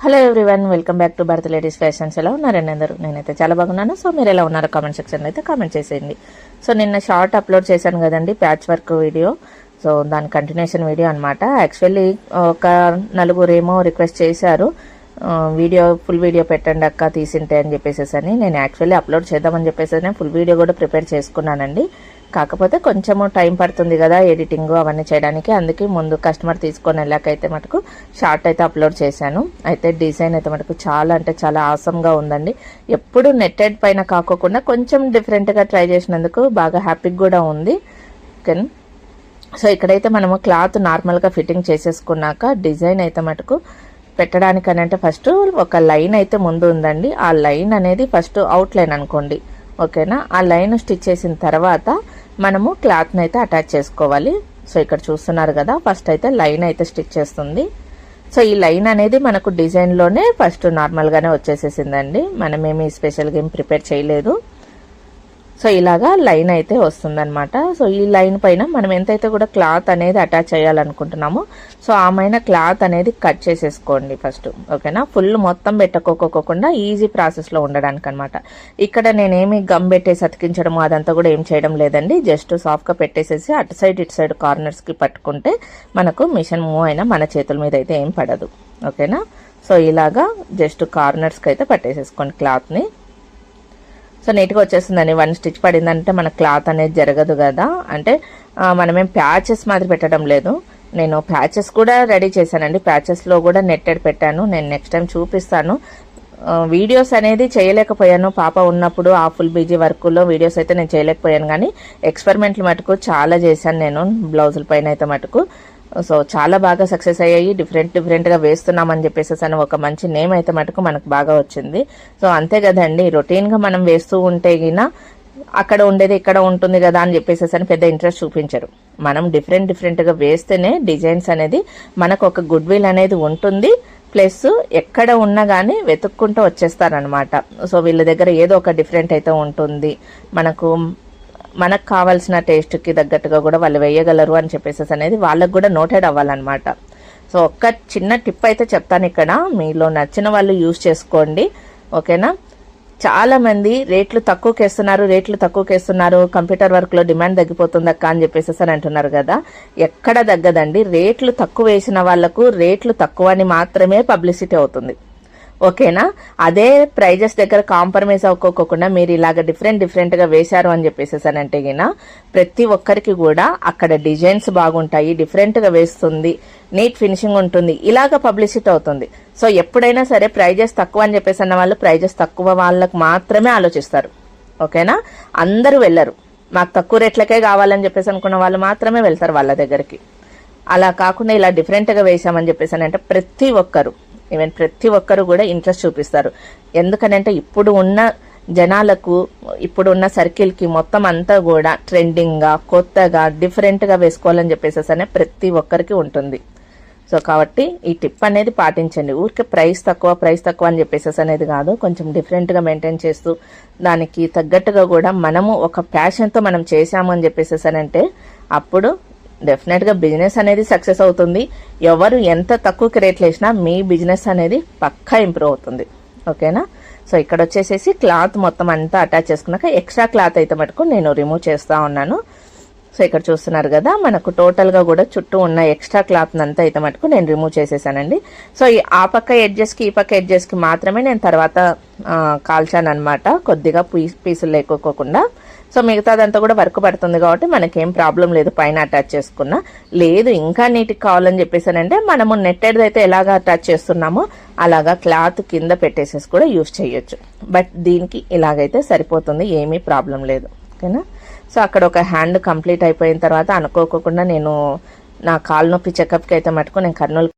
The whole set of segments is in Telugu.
Hello everyone welcome back to Bharat ladies fashions ఎలా ఉన్నారండి అందరూ? నేనైతే చాలా బాగున్నాను. సో మీరు ఎలా ఉన్నారో కామెంట్ సెక్షన్లో అయితే కామెంట్ చేసేయండి. సో నిన్న షార్ట్ అప్లోడ్ చేశాను కదండి ప్యాచ్ వర్క్ వీడియో సో దాని కంటిన్యూషన్ వీడియో అనమాట యాక్చువల్లీ ఒక నలుగురు ఏమో రిక్వెస్ట్ చేశారు. వీడియో ఫుల్ వీడియో పెట్టండి అక్క తీసింటే అని చెప్పేసి అని నేను యాక్చువల్లీ అప్లోడ్ చేద్దామని చెప్పేసి ఫుల్ వీడియో కూడా ప్రిపేర్ చేసుకున్నానండి. కాకపోతే కొంచెము టైం పడుతుంది కదా ఎడిటింగ్ అవన్నీ చేయడానికి. అందుకే ముందు కస్టమర్ తీసుకొని వెళ్ళాకైతే మటుకు షార్ట్ అయితే అప్లోడ్ చేశాను. అయితే డిజైన్ అయితే మటుకు చాలా అంటే చాలా ఆసమ్గా ఉందండి. ఎప్పుడు నెట్టెడ్ పైన కాకోకుండా కొంచెం డిఫరెంట్గా ట్రై చేసినందుకు బాగా హ్యాపీగా కూడా ఉంది. ఓకే సో ఇక్కడైతే మనము క్లాత్ నార్మల్గా ఫిట్టింగ్ చేసేసుకున్నాక డిజైన్ అయితే మటుకు పెట్టడానికి అని అంటే ఫస్ట్ ఒక లైన్ అయితే ముందు ఉందండి. ఆ లైన్ అనేది ఫస్ట్ అవుట్ లైన్ అనుకోండి. ఓకేనా? ఆ లైన్ స్టిచ్ చేసిన తర్వాత మనము క్లాత్ని అయితే అటాచ్ చేసుకోవాలి. సో ఇక్కడ చూస్తున్నారు కదా ఫస్ట్ అయితే లైన్ అయితే స్టిచ్ చేస్తుంది. సో ఈ లైన్ అనేది మనకు డిజైన్లోనే ఫస్ట్ నార్మల్గానే వచ్చేసేసిందండి. మనమేమి స్పెషల్గా ఏం ప్రిపేర్ చేయలేదు. సో ఇలాగా లైన్ అయితే వస్తుందన్నమాట. సో ఈ లైన్ పైన మనం ఎంతైతే కూడా క్లాత్ అనేది అటాచ్ చేయాలనుకుంటున్నామో సో ఆమెన క్లాత్ అనేది కట్ చేసేసుకోండి ఫస్ట్ ఓకేనా? ఫుల్ మొత్తం పెట్టకోకోకుండా ఈజీ ప్రాసెస్లో ఉండడానికి అనమాట ఇక్కడ నేనేమి గమ్ పెట్టేసి అతికించడం అదంతా కూడా ఏం చేయడం లేదండి. జస్ట్ సాఫ్ట్గా పెట్టేసేసి అటు సైడ్ ఇటు సైడ్ కార్నర్స్కి పట్టుకుంటే మనకు మిషన్ మూవ్ అయినా మన చేతుల మీద అయితే ఏం పడదు. ఓకేనా? సో ఇలాగా జస్ట్ కార్నర్స్కి అయితే పట్టేసేసుకోండి క్లాత్ని. సో నీట్గా వచ్చేస్తుందండి. వన్ స్టిచ్ పడిందంటే మన క్లాత్ అనేది జరగదు కదా. అంటే మనమేం ప్యాచెస్ మాదిరి పెట్టడం లేదు. నేను ప్యాచెస్ కూడా రెడీ చేశానండి. ప్యాచెస్లో కూడా నెట్టెడ్ పెట్టాను. నేను నెక్స్ట్ టైం చూపిస్తాను. వీడియోస్ అనేది చేయలేకపోయాను. పాప ఉన్నప్పుడు ఆ ఫుల్ బిజీ వర్క్లో వీడియోస్ అయితే నేను చేయలేకపోయాను. కానీ ఎక్స్పెరిమెంట్లు మటుకు చాలా చేశాను నేను. బ్లౌజుల పైన అయితే మటుకు. సో చాలా బాగా సక్సెస్ అయ్యాయి. డిఫరెంట్ డిఫరెంట్గా వేస్తున్నామని చెప్పేసి అని ఒక మంచి నేమ్ అయితే మటుకు మనకు బాగా వచ్చింది. సో అంతే కదండి రొటీన్గా మనం వేస్తూ ఉంటే గిన అక్కడ ఉండేది ఇక్కడ ఉంటుంది కదా అని చెప్పేసి అని పెద్ద ఇంట్రెస్ట్ చూపించరు. మనం డిఫరెంట్ డిఫరెంట్గా వేస్తేనే డిజైన్స్ అనేది మనకు ఒక గుడ్ విల్ అనేది ఉంటుంది. ప్లస్ ఎక్కడ ఉన్నా కానీ వెతుక్కుంటూ వచ్చేస్తారనమాట సో వీళ్ళ దగ్గర ఏదో ఒక డిఫరెంట్ అయితే ఉంటుంది. మనకు మనకు కావాల్సిన టేస్ట్కి తగ్గట్టుగా కూడా వాళ్ళు వేయగలరు అని చెప్పేసి అనేది వాళ్ళకు కూడా నోటెడ్ అవ్వాలన్నమాట. సో ఒక్క చిన్న టిప్ అయితే చెప్తాను ఇక్కడ. మీలో నచ్చిన వాళ్ళు యూజ్ చేసుకోండి. ఓకేనా? చాలామంది రేట్లు తక్కువకి వేస్తున్నారు రేట్లు తక్కువకి వేస్తున్నారు కంప్యూటర్ వర్క్లో డిమాండ్ తగ్గిపోతుంది అక్క అని చెప్పేసి అని అంటున్నారు కదా. ఎక్కడ తగ్గదండి. రేట్లు తక్కువ వేసిన వాళ్ళకు రేట్లు తక్కువ అని మాత్రమే పబ్లిసిటీ అవుతుంది. ఓకేనా? అదే ప్రైజెస్ దగ్గర కాంప్రమైజ్ అవ్వకోకుండా మీరు ఇలాగ డిఫరెంట్ డిఫరెంట్గా వేశారు అని చెప్పేసి అంటే గిన ప్రతి ఒక్కరికి కూడా అక్కడ డిజైన్స్ బాగుంటాయి డిఫరెంట్గా వేస్తుంది నీట్ ఫినిషింగ్ ఉంటుంది ఇలాగ పబ్లిసిటీ అవుతుంది. సో ఎప్పుడైనా సరే ప్రైజెస్ తక్కువ అని చెప్పేసి అన్న వాళ్ళు ప్రైజెస్ తక్కువ వాళ్ళకు మాత్రమే ఆలోచిస్తారు. ఓకేనా? అందరూ వెళ్ళరు. మాకు తక్కువ రేట్లకే కావాలని చెప్పేసి అనుకున్న వాళ్ళు మాత్రమే వెళ్తారు వాళ్ళ దగ్గరికి. అలా కాకుండా ఇలా డిఫరెంట్గా వేసామని చెప్పేసి అని అంటే ప్రతి ఒక్కరు. ఈవెన్ ప్రతి ఒక్కరు కూడా ఇంట్రెస్ట్ చూపిస్తారు. ఎందుకనంటే ఇప్పుడు ఉన్న జనాలకు ఇప్పుడు ఉన్న సర్కిల్కి మొత్తం అంతా కూడా ట్రెండింగ్గా కొత్తగా డిఫరెంట్గా వేసుకోవాలని చెప్పేసి అనే ప్రతి ఒక్కరికి ఉంటుంది. సో కాబట్టి ఈ టిప్ అనేది పాటించండి. ఊరికే ప్రైస్ తక్కువ ప్రైస్ తక్కువ అని చెప్పేసేసి అనేది కాదు. కొంచెం డిఫరెంట్గా మెయింటైన్ చేస్తూ దానికి తగ్గట్టుగా కూడా మనము ఒక ప్యాషన్తో మనం చేశాము అని చెప్పేసేసానంటే అంటే అప్పుడు డెఫినెట్గా బిజినెస్ అనేది సక్సెస్ అవుతుంది. ఎవరు ఎంత తక్కువకి రేట్లు వేసినా మీ బిజినెస్ అనేది పక్కా ఇంప్రూవ్ అవుతుంది. ఓకేనా సో ఇక్కడ వచ్చేసేసి క్లాత్ మొత్తం అంతా అటాచ్ చేసుకున్నాక ఎక్స్ట్రా క్లాత్ అయితే మటుకు నేను రిమూవ్ చేస్తూ ఉన్నాను. సో ఇక్కడ చూస్తున్నారు కదా మనకు టోటల్గా కూడా చుట్టూ ఉన్న ఎక్స్ట్రా క్లాత్ అంతా అయితే మటుకు నేను రిమూవ్ చేసేసానండి. సో ఈ ఆ పక్క ఎడ్జెస్కి ఈ పక్క ఎడ్జెస్కి మాత్రమే నేను తర్వాత కాల్చాను అనమాట కొద్దిగా పీస్ పీసులు లేకోకుండా సో మిగతాదంతా కూడా వర్క్ పడుతుంది కాబట్టి మనకేం ప్రాబ్లం లేదు పైన అటాచ్ చేసుకున్నా. లేదు ఇంకా నీట్గా కావాలని చెప్పేసానంటే మనము నెట్టెడ్ అయితే ఎలాగ అటాచ్ చేస్తున్నామో అలాగా క్లాత్ కింద పెట్టేసేసి కూడా యూస్ చేయొచ్చు. బట్ దీనికి ఇలాగైతే సరిపోతుంది ఏమీ ప్రాబ్లం లేదు. ఓకేనా? సో అక్కడ ఒక హ్యాండ్ కంప్లీట్ అయిపోయిన తర్వాత అనుకోకుండా నేను నా కాలు నొప్పి చెకప్కి అయితే మటుకు నేను కర్నూలు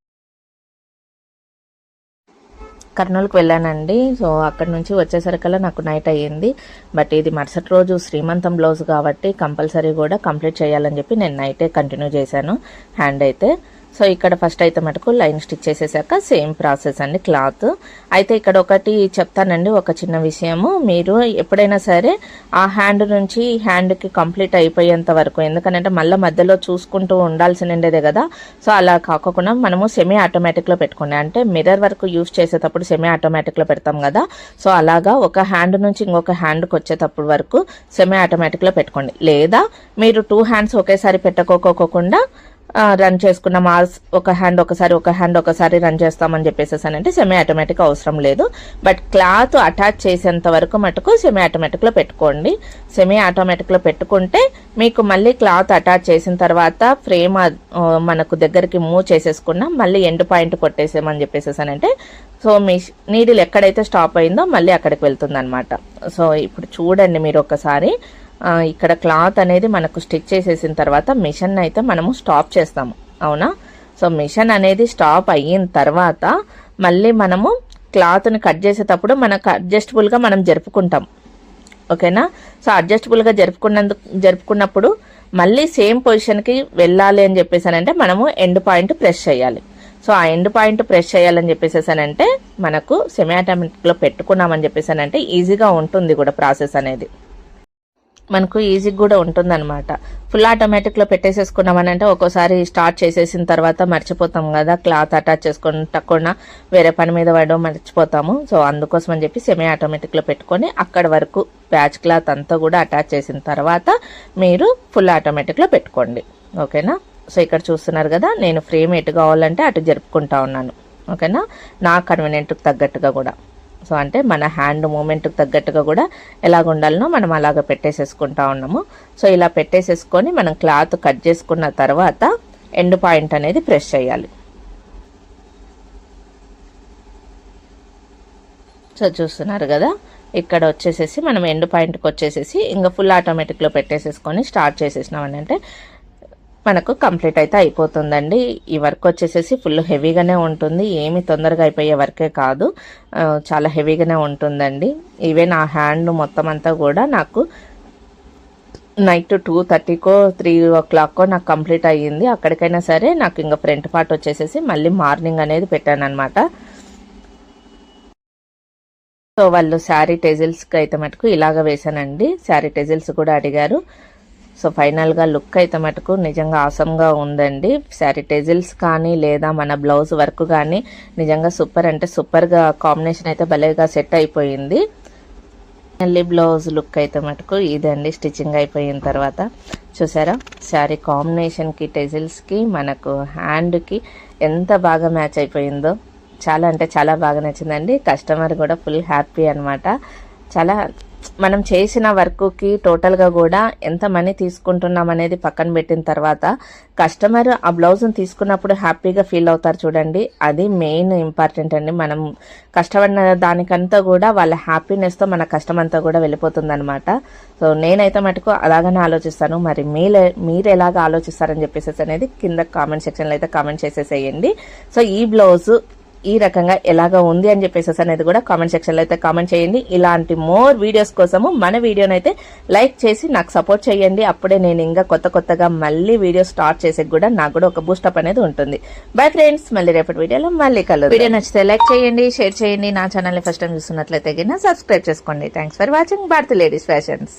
కర్నూలుకి వెళ్ళానండి. సో అక్కడ నుంచి వచ్చేసరికల్లా నాకు నైట్ అయ్యింది. బట్ ఇది మరుసటి రోజు శ్రీమంతం బ్లౌజ్ కాబట్టి కంపల్సరీ కూడా కంప్లీట్ చేయాలని చెప్పి నేను నైటే కంటిన్యూ చేశాను. హ్యాండ్ అయితే సో ఇక్కడ ఫస్ట్ అయితే మటుకు లైన్ స్టిచ్ చేసేసాక సేమ్ ప్రాసెస్ అండి క్లాత్. అయితే ఇక్కడ ఒకటి చెప్తానండి ఒక చిన్న విషయము. మీరు ఎప్పుడైనా సరే ఆ హ్యాండ్ నుంచి హ్యాండ్కి కంప్లీట్ అయిపోయేంత వరకు ఎందుకంటే మళ్ళీ మధ్యలో చూసుకుంటూ ఉండాల్సినదే కదా. సో అలా కాకుండా మనము సెమీ ఆటోమేటిక్లో పెట్టుకోండి అంటే మిర్రర్ వరకు యూస్ చేసేటప్పుడు సెమీ ఆటోమేటిక్లో పెడతాం కదా. సో అలాగా ఒక హ్యాండ్ నుంచి ఇంకొక హ్యాండ్కి వచ్చేటప్పుడు వరకు సెమీ ఆటోమేటిక్లో పెట్టుకోండి. లేదా మీరు టూ హ్యాండ్స్ ఒకేసారి పెట్టుకోకోకుండా రన్ చేసుకున్న మార్స్ ఒక హ్యాండ్ ఒకసారి ఒక హ్యాండ్ ఒకసారి రన్ చేస్తామని చెప్పేసి అంటే సెమీ ఆటోమేటిక్ అవసరం లేదు. బట్ క్లాత్ అటాచ్ చేసేంత వరకు మటుకు సెమీ ఆటోమేటిక్లో పెట్టుకోండి. సెమీ ఆటోమేటిక్లో పెట్టుకుంటే మీకు మళ్ళీ క్లాత్ అటాచ్ చేసిన తర్వాత ఫ్రేమ్ మనకు దగ్గరికి మూవ్ చేసేసుకున్నా మళ్ళీ ఎండ్ పాయింట్ కొట్టేసామని చెప్పేసి అంటే సో మీ నీడిల్ ఎక్కడైతే స్టాప్ అయిందో మళ్ళీ అక్కడికి వెళ్తుంది అనమాట సో ఇప్పుడు చూడండి మీరు ఒకసారి. ఇక్కడ క్లాత్ అనేది మనకు స్టిచ్ చేసేసిన తర్వాత మిషన్ అయితే మనము స్టాప్ చేస్తాము. అవునా? సో మిషన్ అనేది స్టాప్ అయిన తర్వాత మళ్ళీ మనము క్లాత్ని కట్ చేసేటప్పుడు మనకు అడ్జస్టబుల్గా మనం జరుపుకుంటాం. ఓకేనా? సో అడ్జస్టబుల్గా జరుపుకున్నందుకు జరుపుకున్నప్పుడు మళ్ళీ సేమ్ పొజిషన్కి వెళ్ళాలి అని చెప్పేసానంటే మనము ఎండ్ పాయింట్ ప్రెస్ చేయాలి. సో ఆ ఎండ్ పాయింట్ ప్రెస్ చేయాలని చెప్పేసేసానంటే మనకు సెమీ ఆటోమేటిక్లో పెట్టుకున్నామని చెప్పేసానంటే ఈజీగా ఉంటుంది కూడా ప్రాసెస్ అనేది. మనకు ఈజీగా కూడా ఉంటుందన్నమాట. ఫుల్ ఆటోమేటిక్లో పెట్టేసేసుకున్నామని అంటే ఒక్కోసారి స్టార్ట్ చేసేసిన తర్వాత మర్చిపోతాం కదా క్లాత్ అటాచ్ చేసుకుంటకుండా వేరే పని మీద పడడం మర్చిపోతాము. సో అందుకోసం అని చెప్పి సెమీ ఆటోమేటిక్లో పెట్టుకొని అక్కడ వరకు ప్యాచ్ క్లాత్ అంతా కూడా అటాచ్ చేసిన తర్వాత మీరు ఫుల్ ఆటోమేటిక్లో పెట్టుకోండి. ఓకేనా సో ఇక్కడ చూస్తున్నారు కదా నేను ఫ్రేమ్ ఎటు కావాలంటే అటు జరుపుకుంటా ఉన్నాను. ఓకేనా నా? కన్వీనియంట్కి తగ్గట్టుగా కూడా. సో అంటే మన హ్యాండ్ మూమెంట్కి తగ్గట్టుగా కూడా ఎలాగ ఉండాలనో మనం అలాగ పెట్టేసేసుకుంటా ఉన్నాము. సో ఇలా పెట్టేసేసుకొని మనం క్లాత్ కట్ చేసుకున్న తర్వాత ఎండ్ పాయింట్ అనేది ప్రెస్ చేయాలి. సో చూస్తున్నారు కదా ఇక్కడ వచ్చేసేసి మనం ఎండ్ పాయింట్కి వచ్చేసేసి ఇంకా ఫుల్ ఆటోమేటిక్లో పెట్టేసేసుకొని స్టార్ట్ చేసేసినామని అంటే మనకు కంప్లీట్ అయితే అయిపోతుందండి. ఈ వర్క్ వచ్చేసేసి ఫుల్ హెవీగానే ఉంటుంది. ఏమి తొందరగా అయిపోయే వర్కే కాదు. చాలా హెవీగానే ఉంటుందండి. ఈవెన్ ఆ హ్యాండ్ మొత్తం అంతా కూడా నాకు నైట్ టూ థర్టీకో త్రీ ఓ క్లాక్కో నాకు కంప్లీట్ అయ్యింది. అక్కడికైనా సరే నాకు ఇంకా ఫ్రంట్ పార్ట్ వచ్చేసేసి మళ్ళీ మార్నింగ్ అనేది పెట్టాను అనమాట సో వాళ్ళు శారీ టెజిల్స్కి అయితే మటుకు ఇలాగ వేశానండి. శారీ టెజిల్స్ కూడా అడిగారు. సో ఫైనల్గా లుక్ అయితే మటుకు నిజంగా ఆసంగా ఉందండి. శారీ టెజిల్స్ కానీ లేదా మన బ్లౌజ్ వర్క్ కానీ నిజంగా సూపర్ అంటే సూపర్గా కాంబినేషన్ అయితే భలేగా సెట్ అయిపోయింది. మళ్ళీ బ్లౌజ్ లుక్ అయితే మటుకు ఇదండి స్టిచ్చింగ్ అయిపోయిన తర్వాత. చూసారా? శారీ కాంబినేషన్కి టెజిల్స్కి మనకు హ్యాండ్కి ఎంత బాగా మ్యాచ్ అయిపోయిందో. చాలా అంటే చాలా బాగా నచ్చిందండి. కస్టమర్ కూడా ఫుల్ హ్యాపీ అనమాట చాలా మనం చేసిన వర్క్కి టోటల్గా కూడా ఎంత మనీ తీసుకుంటున్నాం అనేది పక్కన పెట్టిన తర్వాత కస్టమర్ ఆ బ్లౌజ్ని తీసుకున్నప్పుడు హ్యాపీగా ఫీల్ అవుతారు చూడండి. అది మెయిన్ ఇంపార్టెంట్ అండి. మనం కష్టపడిన దానికంతా కూడా వాళ్ళ హ్యాపీనెస్తో మన కష్టం అంతా కూడా వెళ్ళిపోతుందనమాట సో నేనైతే మటుకు అలాగనే ఆలోచిస్తాను. మరి మీరే మీరు ఎలాగ ఆలోచిస్తారని చెప్పేసి అనేది కింద కామెంట్ సెక్షన్లో అయితే కామెంట్ చేసేసేయండి. సో ఈ బ్లౌజ్ ఈ రకంగా ఎలాగా ఉంది అని చెప్పేసి అనేది కూడా కామెంట్ సెక్షన్లో అయితే కామెంట్ చేయండి. ఇలాంటి మోర్ వీడియోస్ కోసము మన వీడియోని అయితే లైక్ చేసి నాకు సపోర్ట్ చేయండి. అప్పుడే నేను ఇంకా కొత్త కొత్తగా మళ్ళీ వీడియో స్టార్ట్ చేసే కూడా నాకు కూడా ఒక బూస్టప్ అనేది ఉంటుంది. బై ఫ్రెండ్స్ మళ్ళీ రేపటి వీడియోలో మళ్ళీ కలర్ వీడియో నచ్చితే లైక్ చేయండి షేర్ చేయండి. నా ఛానల్ని ఫస్ట్ టైం చూస్తున్నట్లయితే సబ్స్క్రైబ్ చేసుకోండి. Thanks for watching Bharati ladies fashions